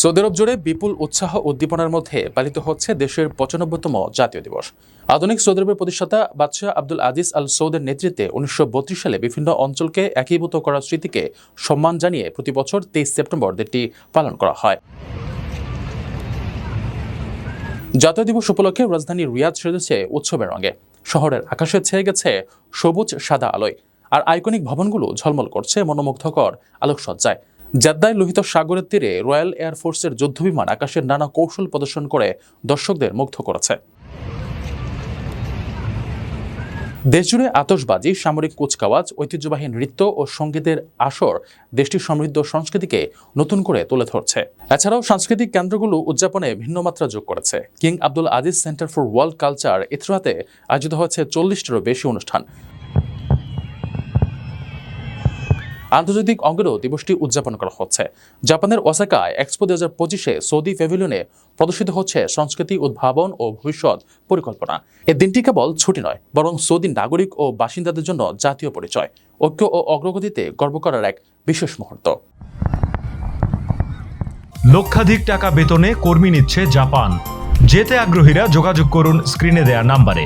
Saudi আরব জুড়ে বিপুল উৎসাহ উদ্দীপনার মধ্যে পালিত হচ্ছে দেশের পঁচানব্বইতম জাতীয় দিবস। আধুনিক সৌদি আরবের প্রতিষ্ঠাতা বাদশাহ আব্দুল আজিজ আল সৌদের নেতৃত্বে উনিশশো বত্রিশ সালে বিভিন্ন অঞ্চলকে একীভূত করার স্মৃতিকে সম্মান জানিয়ে প্রতি বছর তেইশ সেপ্টেম্বর দিনটি পালন করা হয়। জাতীয় দিবস উপলক্ষে রাজধানী রিয়াদ সেজেছে উৎসবের রঙে। শহরের আকাশে ছেয়ে গেছে সবুজ সাদা আলোয়, আর আইকনিক ভবনগুলো ঝলমল করছে মনোমুগ্ধকর আলোকসজ্জায়। জেদ্দায় লোহিত সাগরের তীরে রয়্যাল এয়ারফোর্সের যুদ্ধবিমান আকাশের নানা কৌশল প্রদর্শন করে দর্শকদের মুগ্ধ করেছে। দেশজুড়ে আতশবাজি, সামরিক কুচকাওয়াজ, ঐতিহ্যবাহী নৃত্য ও সঙ্গীতের আসর দেশটির সমৃদ্ধ সংস্কৃতিকে নতুন করে তুলে ধরছে। এছাড়াও সাংস্কৃতিক কেন্দ্রগুলো উদযাপনে ভিন্ন মাত্রা যোগ করেছে। King Abdul Aziz Centre for World Culture, ইত্রাতে আয়োজিত হয়েছে চল্লিশটিরও বেশি অনুষ্ঠান। আন্তর্জাতিক অঙ্গেরও দিবসটি উদযাপন করা হচ্ছে। জাপানের ওসাকায় এক্সপো দু হাজার পঁচিশে সৌদি প্যাভিলিয়নে প্রদর্শিত হচ্ছে সংস্কৃতি, উদ্ভাবন ও ভবিষ্যৎ পরিকল্পনা। এ দিনটি কেবল ছুটি নয়, বরং সৌদি নাগরিক ও বাসিন্দাদের জন্য জাতীয় পরিচয়, ঐক্য ও অগ্রগতিতে গর্ব করার এক বিশেষ মুহূর্ত। লক্ষাধিক টাকা বেতনে কর্মী নিচ্ছে জাপান। যেতে আগ্রহীরা যোগাযোগ করুন স্ক্রিনে দেয়া নাম্বারে।